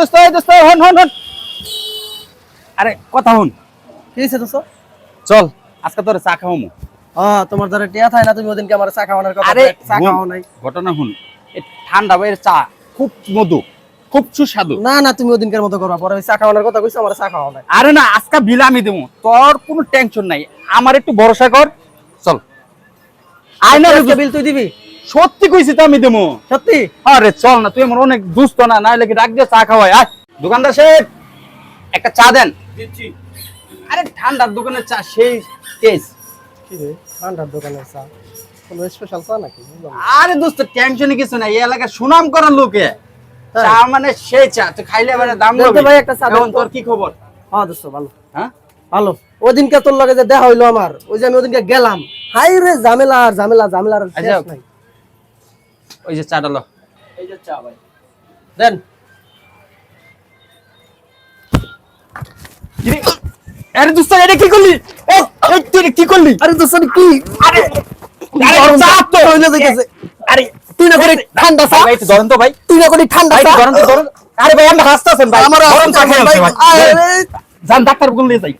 দোস্ত দোস্ত হন হন হন। আরে কথা হন। কি হয়েছে দোস্ত? চল আজকে তোর চা খাওয়ামু। হ্যাঁ তোমার দ্বারা টিয়া থাকে না তুমি ওদিনকে আমার চা খাওয়ানোর কথা আরে চা নাই। ঘটনা হুন ঠান্ডা বাইরের চা খুব মধু খুব সুস্বাদু। না না তুমি ওদিনকার মতো করবা পরে চা খাওয়ানোর কথা কইছো আমার চা খাওয়াও নাই। আরে না আজকে বিল আমি দেবো তোর কোনো টেনশন নাই আমার একটু ভরসা কর চল। আয় না বিল তুই দিবি? সত্যি কইছি তো আমি দেবো সত্যি? আরে চল না তুই আমার অনেক দুস্থ না না হলে কি ডাক দিয়ে চা খাওয়াই? আয় দোকানদার সাহেব একটা চা দেন। দিচ্ছি। আরে ঠান্ডার দোকানের চা সেই টেস্ট কি রে ঠান্ডার দোকানের চা? কোনো স্পেশাল চা নাকি? আরে দোস্ত টেনশনই কিছু নাই এই এলাকার সুনাম করার লোকে? চা মানে সেই চা তুই খাইলে মানে দাম দেন তো হবে ভাই একটা চা দেন তোর কি খবর? হ্যাঁ দোস্ত ভালো। হ্যাঁ? ভালো। ওদিনকে তোর লগে যে দেখা হইল আমার ওই যে আমি ওদিনকে গেলাম। হাই রে ঝামেলা আর ঝামেলা ঝামেলা আর শেষ আচ্ছা। নাই। ওই যে চাটা লো এই যে চা ভাই। দেন। কিরে, আরে দোস্ত এটা কি করলি? ও এই তুই এটা কি করলি? আরে দোস্ত কি আরে আরে গরম চা তো হইল যাইতেছে আরে তুই না করে ঠান্ডা চা ভাই ধরেন তো ভাই। তুই না করে ঠান্ডা চা একটু তো ধরেন আরে ভাই আমরা হাসতেছেন ভাই। আমার গরম চা ভাই। আরে জান ডাক্তার বলে যাই।